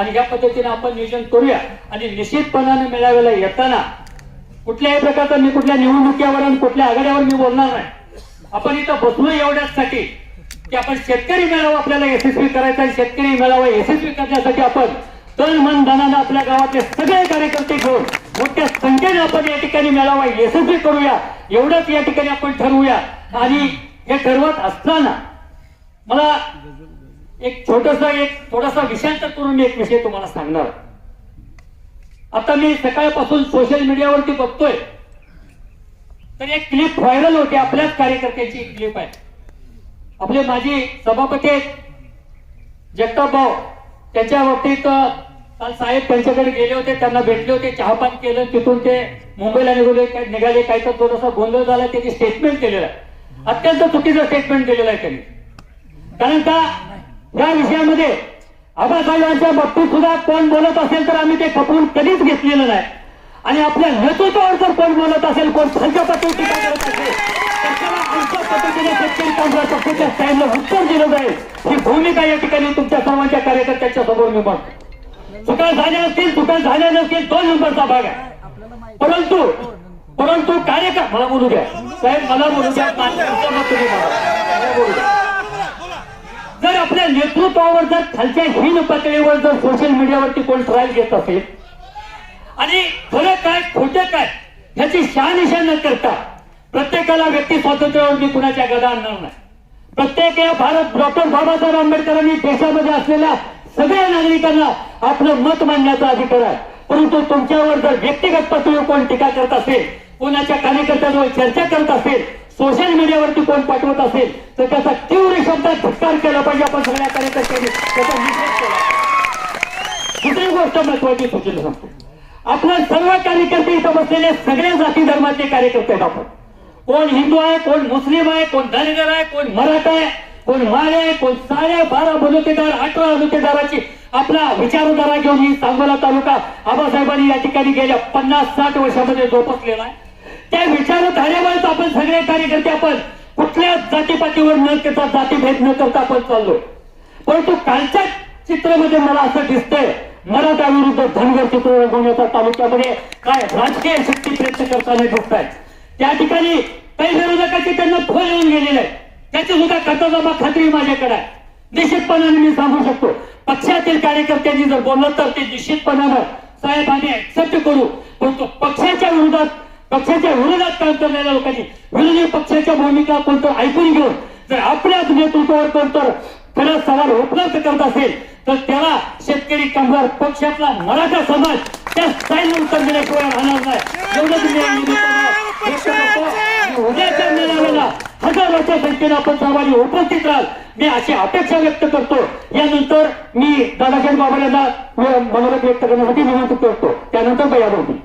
आणि या पद्धतीने आपण नियोजन करूया. आणि निश्चितपणाने मेळाव्याला येताना कुठल्याही प्रकारचा मी कुठल्या निवडणुकीवर आणि कुठल्या आघाड्यावर मी बोलणार नाही. आपण इथं बसलो एवढ्याचसाठी की आपण शेतकरी मेळावा आपल्याला यशस्वी करायचा आहे शेतकरी मेळावा यशस्वी करण्यासाठी आपण तन मन धनानं आपल्या गावातले सगळे कार्यकर्ते घेऊन मोठ्या संख्येने आपण या ठिकाणी मेळावा यशस्वी करूया. एवढंच या ठिकाणी आपण ठरवूया. आणि हे ठरवत असताना मला एक छोटसा एक थोडासा विषयांतर करून मी एक विषय तुम्हाला सांगणार. आता मी सकाळपासून सोशल मीडियावरती बघतोय. तर एक क्लिप व्हायरल होते आपल्याच कार्यकर्त्यांची एक क्लिप आहे. आपले माजी सभापती आहेत, जगताप भाऊ. त्याच्या बाबतीत काल साहेब त्यांच्याकडे गेले होते त्यांना भेटले होते चहापान केलं तिथून ते मुंबईला निघाले काय निघाले काही तर थोडासा गोंधळ झाला त्याची स्टेटमेंट केलेलं आहे. अत्यंत चुकीचं स्टेटमेंट केलेलं आहे त्यांनी. कारण का या विषयामध्ये आबासाहेबांच्या बाबतीत सुद्धा कोण बोलत असेल तर आम्ही ते खपवून कधीच घेतलेलं नाही. आणि आपल्या नेतृत्वावर जर कोण बोलत असेल कोण खालच्या करत असेल तर त्याला आमच्या पद्धतीने शेतकरी कामगार पक्षाच्या स्टँडला उत्तर दिलं जाईल. ही भूमिका या ठिकाणी तुमच्या सर्वांच्या कार्यकर्त्यांच्या समोर मी मागतो चुका झाल्या असतील चुका झाल्या नसतील दोन नंबरचा भाग आहे. परंतु परंतु कार्यकर मला बोलू द्या. साहेब मला बोलू द्या. तुम्ही. मला बोलू द्या. जर आपल्या नेतृत्वावर जर खालच्या हीन पातळीवर जर सोशल मीडियावरती कोण ट्रायल घेत असेल आणि खरं काय खोटं काय ह्याची शहानिशा न करता प्रत्येकाला व्यक्ती स्वातंत्र्यावरती कुणाच्या गदा आणणार नाही. प्रत्येक या भारत डॉक्टर बाबासाहेब आंबेडकरांनी देशामध्ये असलेल्या सगळ्या नागरिकांना आपलं मत मांडण्याचा अधिकार आहे. परंतु तुमच्यावर जर व्यक्तिगत पातळीवर कोण टीका करत असेल कोणाच्या कार्यकर्त्यांवर चर्चा करत असेल सोशल मीडियावरती कोण पाठवत असेल तर त्याचा तीव्र शब्दात धिक्कार केला पाहिजे. आपण सगळ्या कार्यकर्त्यांनी त्याचा निषेध केला दुसरी गोष्ट महत्वाची सूचना सांगतो. आपल्या सर्व कार्यकर्ते इथं बसलेले सगळे जाती धर्माचे कार्यकर्ते आहेत आपण. कोण हिंदू आहे कोण मुस्लिम आहे कोण धनगर आहे कोण मराठा आहे कोण माळे आहे कोण साडे बारा बलुतेदार अठरा बलुतेदाराची आपला विचारधारा घेऊन ही सांगोला तालुका आबासाहेबांनी या ठिकाणी गेल्या पन्नास साठ वर्षामध्ये जोपासलेला आहे. त्या विचारधारेवरच आपण सगळे कार्यकर्ते आपण कुठल्या जातीपातीवर न करता जातीभेद न करता आपण चाललो. परंतु कालच्या चित्रामध्ये मला असं दिसतंय मराठा विरुद्ध धनगर चित्र रंगवण्याचा तालुक्यामध्ये काय राजकीय शक्ती प्रयत्न करताना दिसत आहेत. त्या ठिकाणी काही विरोधकाची त्यांना फळ येऊन गेलेले आहे. त्याची सुद्धा खाताजमा खात्री माझ्याकडे आहे. निश्चितपणाने मी सांगू शकतो पक्षातील कार्यकर्त्यांनी जर बोललं तर ते निश्चितपणानं साहेब ऍक्सेप्ट करू. परंतु पक्षाच्या विरोधात पक्षाच्या विरोधात काम करणाऱ्या लोकांनी विरोधी पक्षाच्या भूमिका कोणतं ऐकून घेऊन जर आपल्याच नेतृत्वावर कोणतं खरं सवाल उपलब्ध करत असेल तर त्याला शेतकरी कामगार पक्षातला मराठा समाज त्या स्थायीनं उत्तर दिल्याशिवाय राहणार नाही. एवढं उद्याच्या मेळाव्याला हजारोच्या संख्येने आपण सर्वांनी उपस्थित राहाल. मी अशी अपेक्षा व्यक्त करतो. यानंतर मी दादासाहेब बाबा यांना मनोरथ व्यक्त करण्यासाठी विनंती करतो. त्यानंतर बयान होती